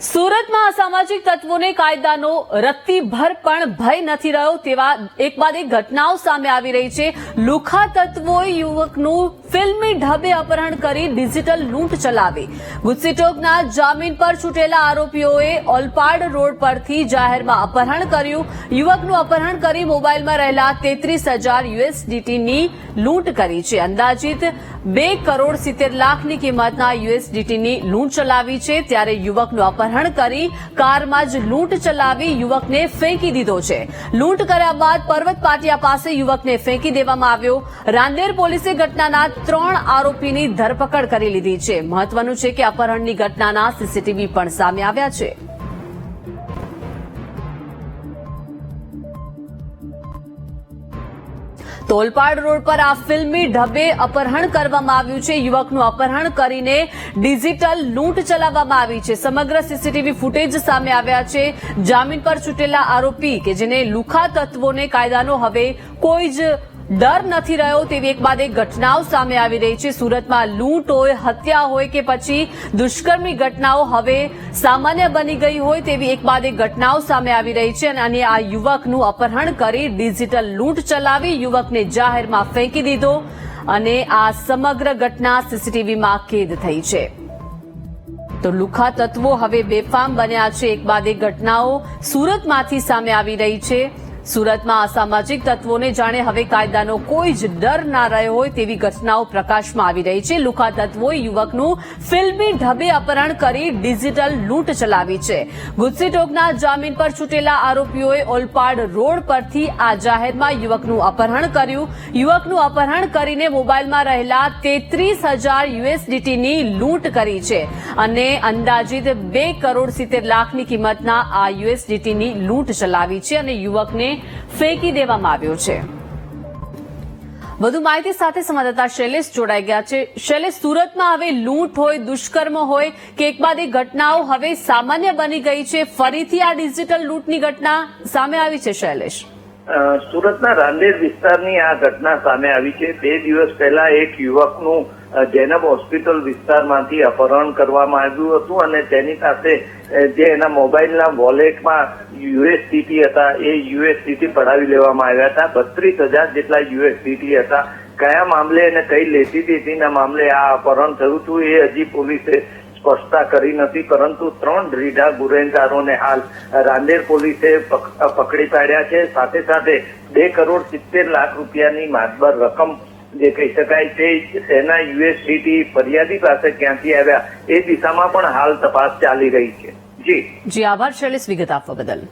સુરતમાં અસામાજિક તત્વોને કાયદાનો રત્તીભર પણ ભય નથી રહ્યો તેવા એક બાદ એક ઘટનાઓ સામે આવી રહી છે. લુખા તત્વોએ યુવકનું ફિલ્મી ઢબે અપહરણ કરી ડિજિટલ લૂંટ ચલાવી. ગુસ્સીટોકના જામીન પર છૂટેલા આરોપીઓએ ઓલપાડ રોડ પરથી જાહેરમાં અપહરણ કર્યું. યુવકનું અપહરણ કરી મોબાઈલમાં રહેલા તેત્રીસ હજાર યુએસડીટીની લૂંટ કરી છે. અંદાજિત બે કરોડ સિત્તેર લાખની કિંમતના યુએસડીટીની લૂંટ ચલાવી છે. ત્યારે યુવકનું અપહરણ કરી કારમાં જ લૂંટ ચલાવી યુવકને ફેંકી દીધો છે. લૂંટ કર્યા બાદ પર્વત પાટિયા પાસે યુવકને ફેંકી દેવામાં આવ્યો. રાંદેર પોલીસે ઘટનાના ત્રણ આરોપીની ધરપકડ કરી લીધી છે. મહત્વનું છે કે અપહરણની ઘટનાના સીસીટીવી પણ સામે આવ્યા છે. તોલપાડ રોડ પર આ ફિલ્મી ઢબે અપહરણ કરવામાં આવ્યું છે. યુવકનું અપહરણ કરીને ડિજિટલ લૂંટ ચલાવવામાં આવી છે. સમગ્ર સીસીટીવી ફૂટેજ સામે આવ્યા છે. જામીન પર છૂટેલા આરોપી કે જેને લુખા તત્વોને કાયદાનો હવે કોઈ જ ડર નથી રહ્યો તેવી એક બાદ એક ઘટનાઓ સામે આવી રહી છે. સુરતમાં લૂંટ હોય, હત્યા હોય કે પછી દુષ્કર્મની ઘટનાઓ હવે સામાન્ય બની ગઈ હોય તેવી એક બાદ એક ઘટનાઓ સામે આવી રહી છે અને આ યુવકનું અપહરણ કરી ડિજિટલ લૂંટ ચલાવી યુવકને જાહેરમાં ફેંકી દીધો અને આ સમગ્ર ઘટના સીસીટીવીમાં કેદ થઈ છે. તો લુખા તત્વો હવે બેફામ બન્યા છે. એક બાદ એક ઘટનાઓ સુરતમાંથી સામે આવી રહી છે. સુરતમાં અસામાજિક તત્વોને જાણે હવે કાયદાનો કોઈ જ ડર ના રહ્યો હોય તેવી ઘટનાઓ પ્રકાશમાં આવી રહી છે. લુખા તત્વોએ યુવકનું ફિલ્મી ઢબે અપહરણ કરી ડિજિટલ લૂંટ ચલાવી છે. ગુસ્સીટોકના જામીન પર છૂટેલા આરોપીઓએ ઓલપાડ રોડ પરથી આ જાહેરમાં યુવકનું અપહરણ કર્યું. યુવકનું અપહરણ કરીને મોબાઈલમાં રહેલા તેત્રીસ હજાર યુએસડીટીની લૂંટ કરી છે અને અંદાજિત બે કરોડ સિત્તેર લાખની કિંમતના આ યુએસડીટીની લૂંટ ચલાવી છે અને યુવકને ફેંકી દેવામાં આવ્યો છે. વધુ માહિતી સાથે સંવાદદાતા શૈલેષ જોડાઈ ગયા છે. શૈલેષ, સુરતમાં હવે લૂંટ હોય, દુષ્કર્મ હોય કે એક બાદ એ ઘટનાઓ હવે સામાન્ય બની ગઈ છે. ફરીથી આ ડિજિટલ લૂંટની ઘટના સામે આવી છે, શૈલેષ. સુરતના રાંદેર વિસ્તારની આ ઘટના સામે આવી છે. બે દિવસ પહેલા એક યુવકનું જૈનબ હોસ્પિટલ વિસ્તારમાંથી અપહરણ કરવામાં આવ્યું હતું અને તેની સાથે જે એના મોબાઈલના વોલેટમાં યુએસડીટી હતા, એ યુએસડીટી પડાવી લેવામાં આવ્યા હતા. બત્રીસ હજાર જેટલા યુએસડીટી હતા. કયા મામલે અને કઈ લેતી દેતીના મામલે આ અપહરણ થયું હતું એ હજી પોલીસે સ્પષ્ટતા કરી નથી, પરંતુ ત્રણ રીઢા ગુનેગારોને હાલ રાંદેર પોલીસે પકડી પાડ્યા છે. સાથે સાથે બે કરોડ સિત્તેર લાખ રૂપિયાની માતબર રકમ જે કહી શકાય છે તેના યુએસડીટી ફરિયાદી પાસે ક્યાંથી આવ્યા એ દિશામાં પણ હાલ તપાસ ચાલી રહી છે. જી. જી, આભાર, શૈલેષ વિગત આપવા બદલ.